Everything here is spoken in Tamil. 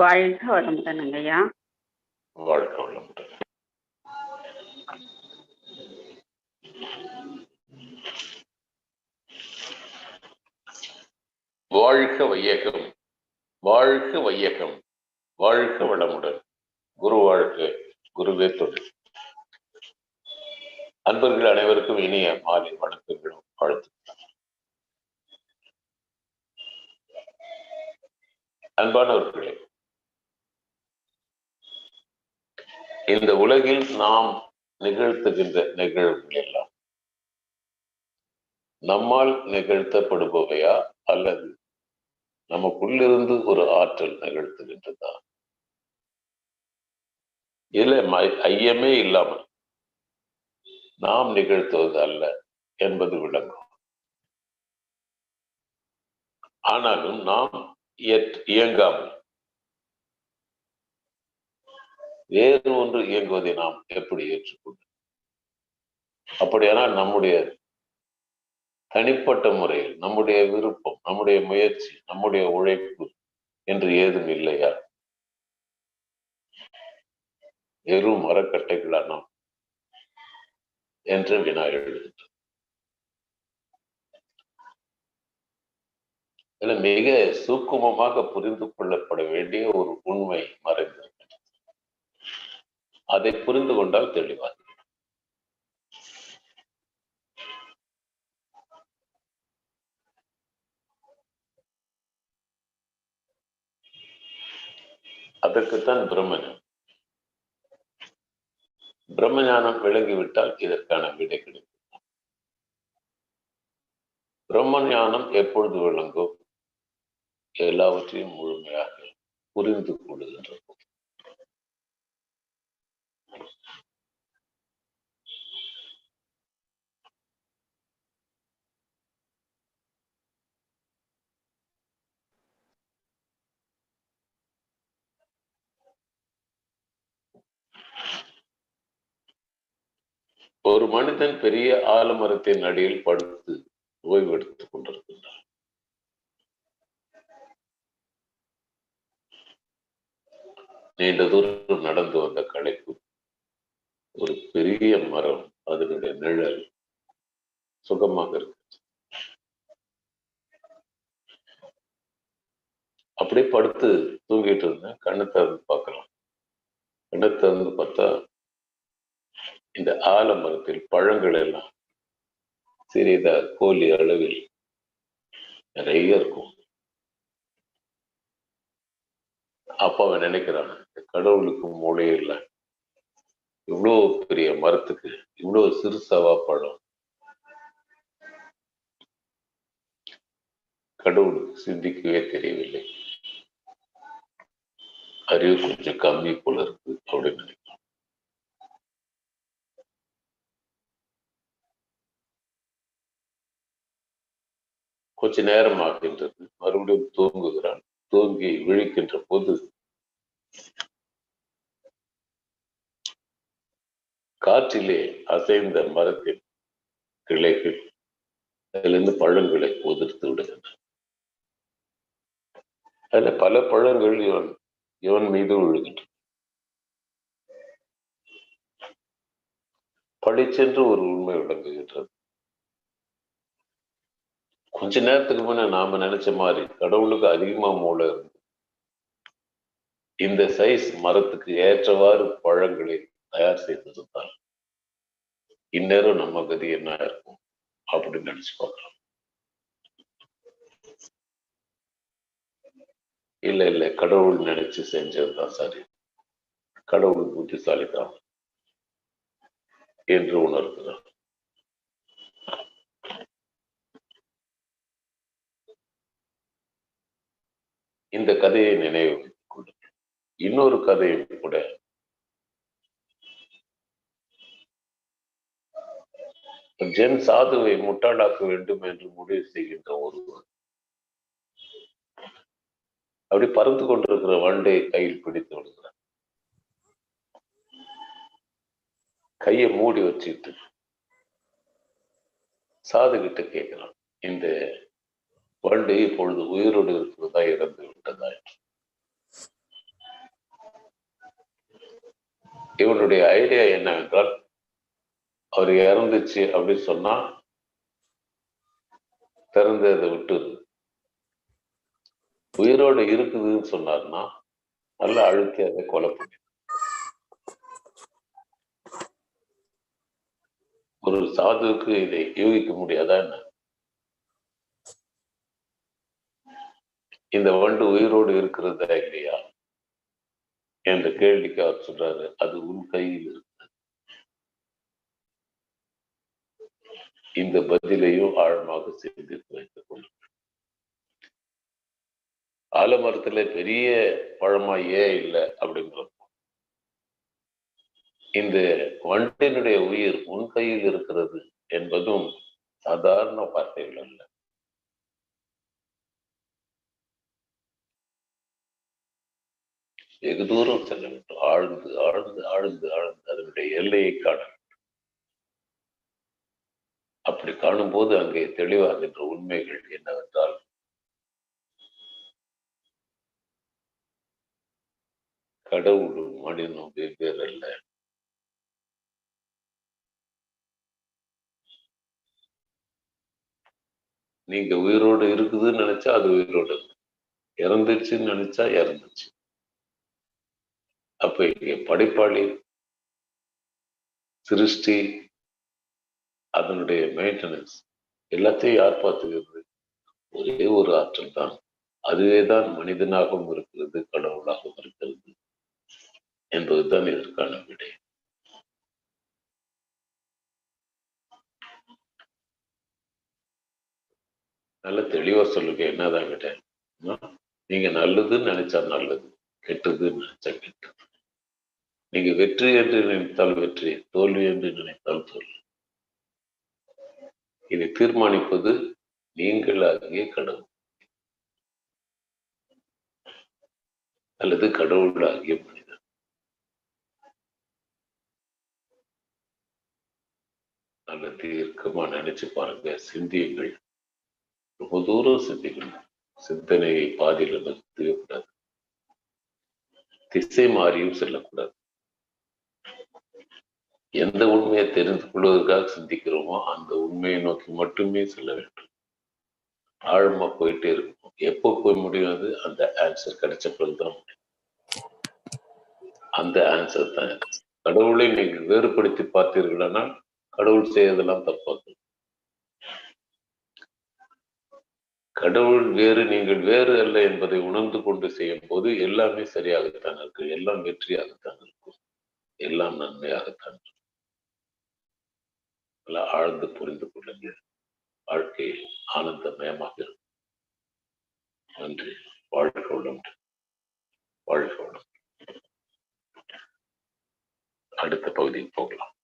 வாழ்க வளமுடன் ஐயா. வாழ்க வளமுடன் வாழ்க வையகம் வாழ்க வையகம் வாழ்க வளமுடன். குரு வாழ்க குருவே தொழில் அன்பர்கள் அனைவருக்கும் இனிய மாலை வணக்கம். நாம் நிகழ்த்துகின்ற நிகழ்வுகள் எல்லாம் நம்மால் நிகழ்த்தப்படுபவையா? அல்லது நமக்குள்ளிருந்து ஒரு ஆற்றல் நிகழ்த்துகின்றதா? இல்லை ஐயமே இல்லாமல் நாம் நிகழ்த்துவது அல்ல என்பது விளங்கும். ஆனாலும் நாம் இயற்- வேறு ஒன்று இயங்குவதை நாம் எப்படி ஏற்றுக்கொண்டு அப்படியானால் நம்முடைய தனிப்பட்ட முறையில் நம்முடைய விருப்பம் நம்முடைய முயற்சி நம்முடைய உழைப்பு என்று ஏதும் இல்லையா? வெறும் மரக்கட்டைகளா நாம் என்று வினா எழுதுகின்றது மிக சூக்குமமாக புரிந்து கொள்ளப்பட வேண்டிய ஒரு உண்மை மறைந்தது அதை புரிந்து கொண்டால் தெளிவாக அதற்குத்தான் பிரம்மஞானம். பிரம்மஞானம் விளங்கிவிட்டால் இதற்கான விடை கிடைக்கும். பிரம்மஞானம் எப்பொழுது விளங்கும்? எல்லாவற்றையும் முழுமையாக புரிந்து கொள்ளுகின்றது ஒரு மனிதன் பெரிய ஆலமரத்தின் அடியில் படுத்து ஓய்வெடுத்துக் கொண்டிருக்கின்றான். நீண்ட தூரம் நடந்து வந்த களைப்பு ஒரு பெரிய மரம் அதனுடைய நிழல் சுகமாக இருக்கு அப்படியே படுத்து தூங்கிட்டு இருந்தேன். கண்ணு திறந்து பார்க்கலாம். கண்ணு திறந்து பார்த்தா இந்த ஆலமரத்தில் பழங்கள் எல்லாம் சிறிதா கோலி அளவில் நிறைய இருக்கும். அப்ப அவன் நினைக்கிறான் இந்த கடவுளுக்கு மூளையே இல்லை. இவ்வளோ பெரிய மரத்துக்கு இவ்வளோ சிறுசாவா பழம். கடவுளுக்கு சிந்திக்கவே தெரியவில்லை. அறிவு கொஞ்சம் கம்மி போல இருக்கு அப்படின்னு கொஞ்ச நேரம் ஆகின்றது மறுபடியும் தூங்குகிறான். தூங்கி விழிக்கின்ற போது காற்றிலே அசைந்த மரத்தின் கிளைகள் அதிலிருந்து பழங்களை உதிர்த்து விடுகின்றன. அதுல பல பழங்கள் இவன் இவன் மீது விழுகின்றன. பழிச்சென்று ஒரு உண்மை விளங்குகின்றது. கொஞ்ச நேரத்துக்கு முன்ன நாம நினைச்ச மாதிரி கடவுளுக்கு அதிகமா மூளை இருந்து இந்த சைஸ் மரத்துக்கு ஏற்றவாறு பழங்களை தயார் செய்திருந்தால் இந்நேரம் நம்ம கதி என்ன இருக்கும் அப்படின்னு நினைச்சு பார்க்கலாம். இல்ல இல்ல கடவுள் நினைச்சு செஞ்சதுதான் சரி. கடவுள் புத்திசாலிதான். என்று உணர்கிறார். இந்த கதையை நினைவு வைத்துக் கொள்ளுங்கள் இன்னொரு கதையும் கூட. ஜென் சாதுவை முட்டாளாக்க வேண்டும் என்று முடிவு செய்கின்ற ஒருவர். அப்படி பறந்து கொண்டிருக்கிற வண்டை கையில் பிடித்து விடுகிறார். கையை மூடி வச்சுட்டு சாது கிட்ட கேட்கிறான் இந்த குழந்தை இப்பொழுது உயிரோடு இருக்கிறதா இறந்து விட்டதா என்று. இவனுடைய ஐடியா என்னவென்றால் அவர் இறந்துச்சு அப்படின்னு சொன்னா திறந்ததை விட்டுது உயிரோடு இருக்குதுன்னு சொன்னார்னா நல்லா அழுத்தி அதை கொலை பண்ணி. ஒரு சாதுவுக்கு இதை யூகிக்க முடியாதா என்ன? இந்த வண்டு உயிரோடு இருக்கிறதா இல்லையா? என்ற கேள்விக்கு அவர் சொல்றாரு அது உன் கையில் இருக்கு இந்த பதிலையும் ஆழமாக சிந்தித்து வைத்துக் கொள்ளும் ஆலமரத்துல பெரிய பழமா ஏன் இல்லை அப்படிங்கிறப்போ இந்த வண்டினுடைய உயிர் உன் கையில் இருக்கிறது என்பதும் சாதாரண வார்த்தைகள் அல்ல. வெகு தூரம் செல்ல வேண்டும் ஆழ்ந்து ஆழ்ந்து ஆழ்ந்து ஆழ்ந்து அதனுடைய எல்லையை காண வேண்டும் அப்படி காணும்போது அங்கே தெளிவாகின்ற உண்மைகள் என்னவென்றால் கடவுளும் மனிதனும் வெவ்வேறு அல்ல நீங்க உயிரோடு இருக்குதுன்னு நினைச்சா அது உயிரோடு இறந்துச்சுன்னு நினைச்சா இறந்துச்சு அப்ப இங்கே படைப்பாளி சிருஷ்டி அதனுடைய மெயின்டெனன்ஸ் எல்லாத்தையும் யார் பார்த்துக்கிறது? ஒரே ஒரு ஆற்றல் தான். அதுவே தான் மனிதனாகவும் இருக்கிறது கடவுளாகவும் இருக்கிறது என்பதுதான் இதற்கான விடை. நல்ல தெளிவா சொல்லுங்க என்னதான் கேட்டேன் நீங்க நல்லதுன்னு நினைச்சா நல்லது கெட்டதுன்னு நினைச்சா கெட்டது. நீங்க வெற்றி என்று நினைத்தால் வெற்றி தோல்வி என்று நினைத்தால் தோல்வி. இதை தீர்மானிப்பது நீங்களாகிய கடவுள். அல்லது கடவுளாகிய மனிதன் நல்ல தீர்க்கமா நினைச்சு பாருங்க சிந்தியுங்கள். ரொம்ப தூரம் சிந்திக்கணும் சிந்தனையை பாதியில் நிறுத்தவே கூடாது திசை மாறியும் செல்லக்கூடாது. எந்த உண்மையை தெரிந்து கொள்வதற்காக சிந்திக்கிறோமோ அந்த உண்மையை நோக்கி மட்டுமே செல்ல வேண்டும். ஆழமா போயிட்டே இருக்கும் எப்போ போய் முடியும் அது? அந்த ஆன்சர் கிடைச்ச பிறகுதான் முடியும். அந்த ஆன்சர் தான். கடவுளை நீங்கள் வேறுபடுத்தி பார்த்தீர்களானால் கடவுள் செய்யறதெல்லாம் தப்பாக்கும் கடவுள் வேறு நீங்கள் வேறு அல்ல என்பதை உணர்ந்து கொண்டு செய்யும் போது எல்லாமே சரியாகத்தான் இருக்கு எல்லாம் வெற்றியாகத்தான் இருக்கும். எல்லாம் நன்மையாக கண்டு நல்லா ஆழ்ந்து புரிந்து கொள்ளுங்க வாழ்க்கை ஆனந்தமயமாக இருக்கும். நன்றி. வாழ்க வளமுடன். வாழ்க வளம் அடுத்த பகுதியில் போகலாம்.